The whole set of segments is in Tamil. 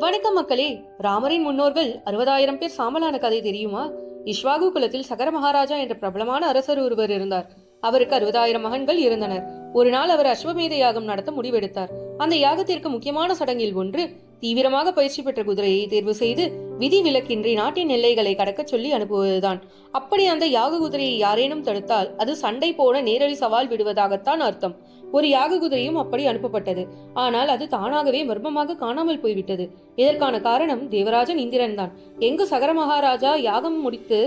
வணக்கம் மக்களே. ராமரின் முன்னோர்கள் அறுபதாயிரம் பேர் சாமலான கதை தெரியுமா? இஷ்வாகு குலத்தில் சகர மகாராஜா என்ற பிரபலமான அரசர் ஒருவர் இருந்தார். அவருக்கு அறுபதாயிரம் மகன்கள் இருந்தனர். ஒரு நாள் அவர் அஸ்வமேத யாகம் நடத்த முடிவெடுத்தார். அந்த யாகத்திற்கு முக்கியமான சடங்கில் ஒன்று தீவிரமாக பயிற்சி பெற்ற குதிரையை தேர்வு செய்து விதி விலக்கின்றி நாட்டின் எல்லைகளை கடக்கச் சொல்லி அனுப்புவதுதான். அப்படி அந்த யாக குதிரையை யாரேனும் தடுத்தால் அது சண்டை போன நேரடி சவால் விடுவதாகத்தான் அர்த்தம். ஒரு யாக குதிரையும் அப்படி அனுப்பப்பட்டது. ஆனால் அது தானாகவே மர்மமாக காணாமல் போய்விட்டது. இதற்கான காரணம் தேவராஜன் இந்திரன் தான் எங்கு சகர மகாராஜா யாகம் முடித்து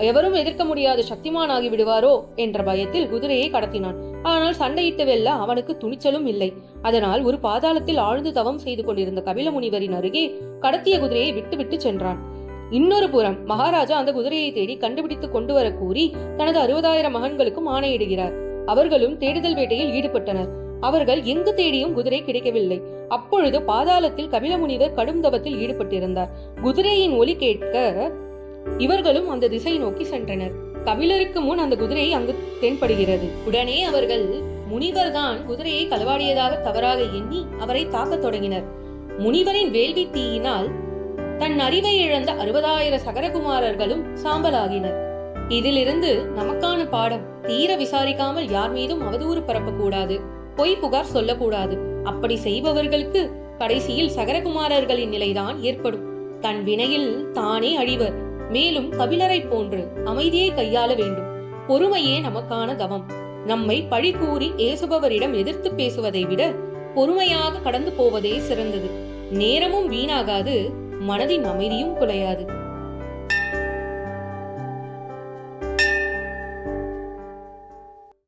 எவரும் எதிர்க்க முடியாத சக்திமானாகி விடுவாரோ என்ற பயத்தில் குதிரையை கடத்தினான். ஆனால் சண்டையிட்டு வெல்ல அவனுக்கு துணிச்சலும் இல்லை. அதனால் ஒரு பாதாளத்தில் ஆழ்ந்து தவம் செய்து கொண்டிருந்த கபில முனிவரின் அருகே கடத்திய குதிரையை விட்டுவிட்டு சென்றான். இன்னொரு புறம் மகாராஜா அந்த குதிரையை தேடி கண்டுபிடித்து கொண்டு வர கூறி தனது அறுபதாயிரம் மகன்களுக்கும் ஆணையிடுகிறார். அவர்களும் தேடுதல் வேட்டையில் ஈடுபட்டனர். அவர்கள் எங்கு தேடியும் குதிரை கிடைக்கவில்லை. அப்பொழுது பாதாளத்தில் கபில முனிவர் கடும் தவத்தில் ஈடுபட்டிருந்தார். குதிரையின் ஒலி கேட்க இவர்களும் அந்த திசை நோக்கி சென்றனர். கபிலருக்கு முன் அந்த குதிரை அங்கு தென்படுகிறது. உடனே அவர்கள் முனிவர்தான் குதிரையை களவாடியதாக தவறாக எண்ணி அவரை தாக்கத் தொடங்கினர். முனிவரின் வேள்வி தீயினால் தன் அறிவை இழந்த அறுபதாயிர சகரகுமாரர்களும் சாம்பலாகினர். இதிலிருந்து நமக்கான பாடம் தீர விசாரிக்காமல் யார் மீதும் அவதூறு பரப்பக்கூடாது. பொய் புகார் சொல்லக்கூடாது. அப்படி செய்பவர்களுக்கு கடைசியில் சகரகுமாரர்களின் நிலைதான் ஏற்படும். தன் வினையில் தானே அழிவர். மேலும் கபிலரை போன்று அமைதியை கையாள வேண்டும். பொறுமையே நமக்கான தவம். நம்மை பழி கூறி ஏசுபவரிடம் எதிர்த்து பேசுவதை விட பொறுமையாக கடந்து போவதே சிறந்தது. நேரமும் வீணாகாது மனதின் அமைதியும் குலையாது.